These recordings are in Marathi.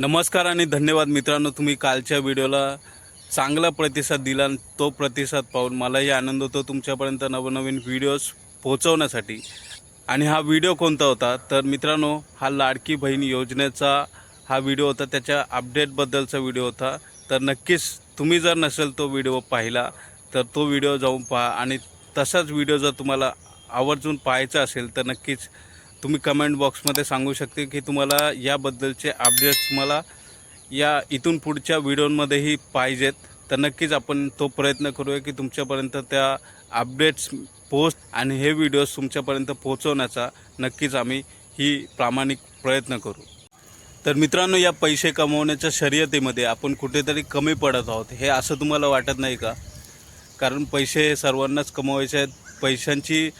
नमस्कार आणि धन्यवाद मित्रांनो तुम्ही कालच्या व्हिडिओला चांगला प्रतिसाद दिला आणि तो प्रतिसाद पाहून मलाही आनंद होतो तुमच्यापर्यंत नवनवीन व्हिडिओज पोहोचवण्यासाठी. आणि हा व्हिडिओ कोणता होता? तर मित्रांनो हा लाडकी बहीण योजनेचा हा व्हिडिओ होता त्याच्या अपडेटबद्दलचा व्हिडिओ होता. तर नक्कीच तुम्ही जर नसेल तो व्हिडिओ पाहिला तर तो व्हिडिओ जाऊन पहा. आणि तसाच व्हिडिओ जर तुम्हाला आवर्जून पाहायचा असेल तर नक्कीच तुम्ही कमेंट बॉक्समध्ये सांगू शकते की तुम्हाला याबद्दलचे अपडेट्स तुम्हाला या इथून पुढच्या व्हिडिओमध्येही पाहिजेत. तर नक्कीच आपण तो प्रयत्न करूया की तुमच्यापर्यंत त्या अपडेट्स पोस्ट आणि हे व्हिडिओज तुमच्यापर्यंत पोहोचवण्याचा नक्कीच आम्ही ही प्रामाणिक प्रयत्न करू. तर मित्रांनो या पैसे कमवण्याच्या शर्यतीमध्ये आपण कुठेतरी कमी पडत आहोत हे असं तुम्हाला वाटत नाही का? कारण पैसे हे सर्वांनाच कमवायचे आहेत. पैशांची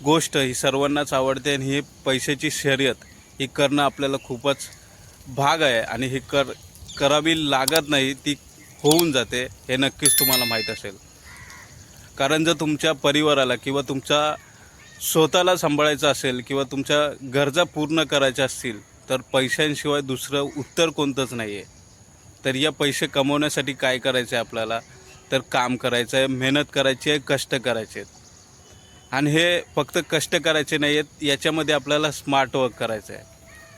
गोष्ट ही सर्वांनाच आवडते आणि ही पैशाची शर्यत ही करणं आपल्याला खूपच भाग आहे आणि ही कर करावी लागत नाही ती होऊन जाते हे नक्कीच तुम्हाला माहीत असेल. कारण जर तुमच्या परिवाराला किंवा तुमच्या स्वतःला सांभाळायचं असेल किंवा तुमच्या गरजा पूर्ण करायच्या असतील तर पैशांशिवाय दुसरं उत्तर कोणतंच नाही आहे तर या पैसे कमवण्यासाठी काय करायचं आहे आपल्याला? तर काम करायचं आहे मेहनत करायची आहे कष्ट करायचे आहेत आणि हे फक्त कष्ट करायचे नाही आहेत याच्यामध्ये आपल्याला स्मार्ट वर्क करायचं आहे.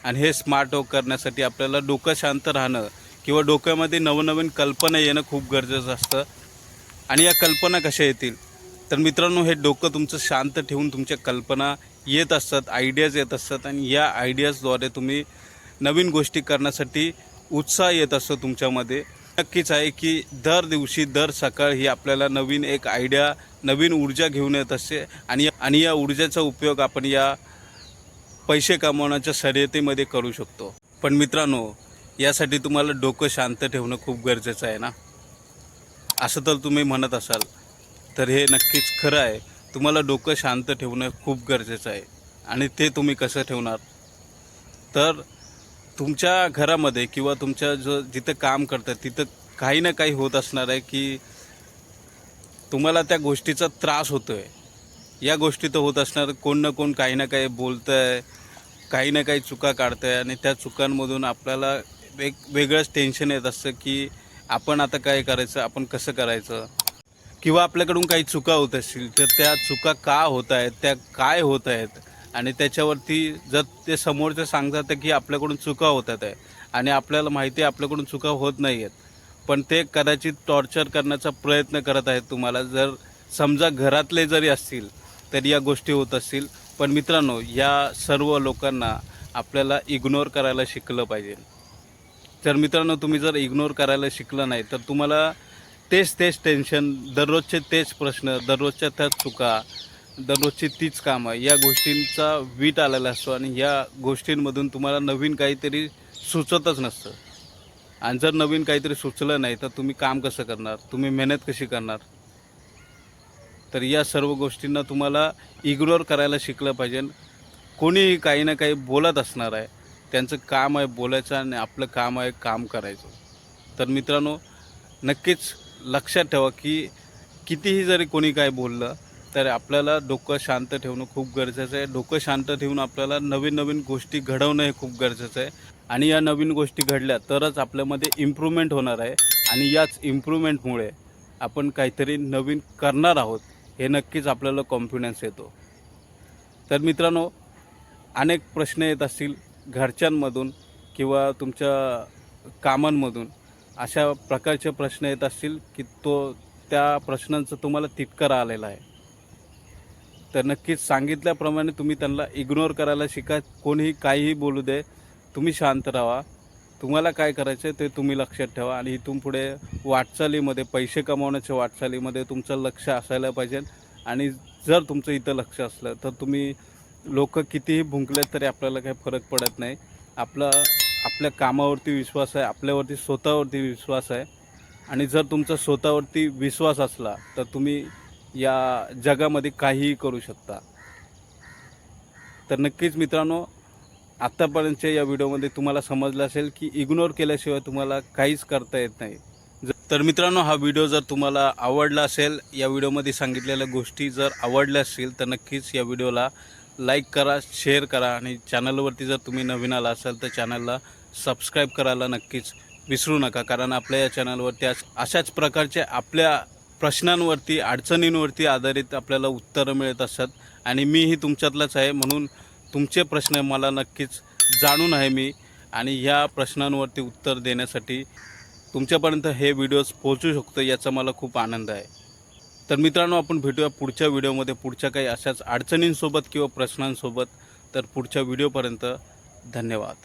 आणि हे स्मार्ट वर्क करण्यासाठी आपल्याला डोकं शांत राहणं किंवा डोक्यामध्ये नवनवीन कल्पना येणं खूप गरजेचं असतं. आणि या कल्पना कशा येतील? तर मित्रांनो हे डोकं तुमचं शांत ठेवून तुमच्या कल्पना येत असतात आयडियाज येत असतात आणि या आयडियाजद्वारे तुम्ही नवीन गोष्टी करण्यासाठी उत्साह येत असतो तुमच्यामध्ये. नक्कीच आहे की दर दिवशी दर सकाळ ही आपल्याला नवीन एक आयडिया नवीन ऊर्जा घेऊन येत असते. आणि आणि या ऊर्जेचा उपयोग आपण या पैसे कमवण्याच्या शर्यतीमध्ये करू शकतो. पण मित्रांनो यासाठी तुम्हाला डोकं शांत ठेवणं खूप गरजेचं आहे ना? असं तर तुम्ही म्हणत असाल तर हे नक्कीच खरं आहे. तुम्हाला डोकं शांत ठेवणं खूप गरजेचं आहे. आणि ते तुम्ही कसं ठेवणार? तर तुमच्या घरामध्ये किंवा तुमच्या जो जिथं काम करतात तिथं काही ना काही होत असणार आहे की तुम्हाला त्या गोष्टीचा त्रास होतो आहे या गोष्टी तर होत असणार. कोण ना कोण काही ना काही बोलतं आहे काही ना काही चुका काढतं आहे आणि त्या चुकांमधून आपल्याला वेग वेगळंच टेन्शन येत असतं की आपण आता काय करायचं आपण कसं करायचं? किंवा आपल्याकडून काही चुका होत असतील तर त्या चुका का होत आहेत त्या काय होत आहेत? आणि त्याच्यावरती जर ते समोरचे सांगतात की आपल्याकडून चुका होतात आहे. आणि आपल्याला माहिती आहे आपल्याकडून चुका होत नाही आहेत. पण ते कदाचित टॉर्चर करण्याचा प्रयत्न करत आहेत तुम्हाला. जर समजा घरातले जरी असतील तरी या गोष्टी होत असतील. पण मित्रांनो या सर्व लोकांना आपल्याला इग्नोर करायला शिकलं पाहिजे. तर मित्रांनो तुम्ही जर इग्नोर करायला शिकलं नाही तर तुम्हाला तेच तेच टेन्शन दररोजचे तेच प्रश्न दररोजच्या त्याच चुका दररोजची तीच कामं या गोष्टींचा वीट आलेला असतो आणि या गोष्टींमधून तुम्हाला नवीन काहीतरी सुचतच नसतं. आणि जर नवीन काहीतरी सुचलं नाही तर तुम्ही काम कसं करणार? तुम्ही मेहनत कशी करणार? तर या सर्व गोष्टींना तुम्हाला इग्नोर करायला शिकलं पाहिजे. कोणीही काही ना काही बोलत असणार आहे. त्यांचं काम आहे बोलायचं आणि आपलं काम आहे काम करायचं. तर मित्रांनो नक्कीच लक्षात ठेवा की कितीही जरी कोणी काय बोललं तर आपल्याला डोकं शांत ठेवणं खूप गरजेचं आहे. डोकं शांत ठेवून आपल्याला नवीन नवीन गोष्टी घडवणं हे खूप गरजेचं आहे. आणि या नवीन गोष्टी घडल्या तरच आपल्यामध्ये इम्प्रूव्हमेंट होणार आहे. आणि याच इम्प्रूव्हमेंटमुळे आपण काहीतरी नवीन करणार आहोत हे नक्कीच आपल्याला कॉन्फिडन्स येतो. तर मित्रांनो अनेक प्रश्न येत असतील घरच्यांमधून किंवा तुमच्या कामांमधून. अशा प्रकारचे प्रश्न येत असतील की तो त्या प्रश्नांचं तुम्हाला तितकं आलेला आहे. तर नक्कीच सांगितल्याप्रमाणे तुम्ही त्यांना इग्नोर करायला शिका. कोणीही काहीही बोलू दे. तुम्ही शांत राहा. तुम्हाला काय करायचं आहे ते तुम्ही लक्षात ठेवा आणि इथून पुढे वाटचालीमध्ये पैसे कमावण्याच्या वाटचालीमध्ये तुमचं लक्ष असायला पाहिजे. आणि जर तुमचं इथं लक्ष असलं तर तुम्ही लोक कितीही भुंकले तरी आपल्याला काही फरक पडत नाही. आपलं आपल्या कामावरती विश्वास आहे आपल्यावरती स्वतःवरती विश्वास आहे. आणि जर तुमचा स्वतःवरती विश्वास असला तर तुम्ही या जगामध्ये काहीही करू शकता. तर नक्कीच मित्रांनो आत्तापर्यंतच्या या व्हिडिओमध्ये तुम्हाला समजलं असेल की इग्नोर केल्याशिवाय तुम्हाला काहीच करता येत नाही. तर मित्रांनो हा व्हिडिओ जर तुम्हाला आवडला असेल या व्हिडिओमध्ये सांगितलेल्या गोष्टी जर आवडल्या असतील तर नक्कीच या व्हिडिओला लाईक करा शेअर करा आणि चॅनलवरती जर तुम्ही नवीन आला असाल तर चॅनलला सबस्क्राईब करायला नक्कीच विसरू नका कारण आपल्या या चॅनलवर त्याच अशाच प्रकारच्या आपल्या प्रश्नांवरती अडचणींवरती आधारित आपल्याला उत्तरं मिळत असतात. आणि मीही तुमच्यातलाच आहे म्हणून तुमचे प्रश्न मला नक्कीच जाणून आहे मी. आणि ह्या प्रश्नांवरती उत्तर देण्यासाठी तुमच्यापर्यंत हे व्हिडिओज पोहोचू शकतो याचा मला खूप आनंद आहे. तर मित्रांनो आपण भेटूया पुढच्या व्हिडिओमध्ये. पुढच्या काही अशाच अडचणींसोबत किंवा प्रश्नांसोबत. तर पुढच्या व्हिडिओपर्यंत धन्यवाद.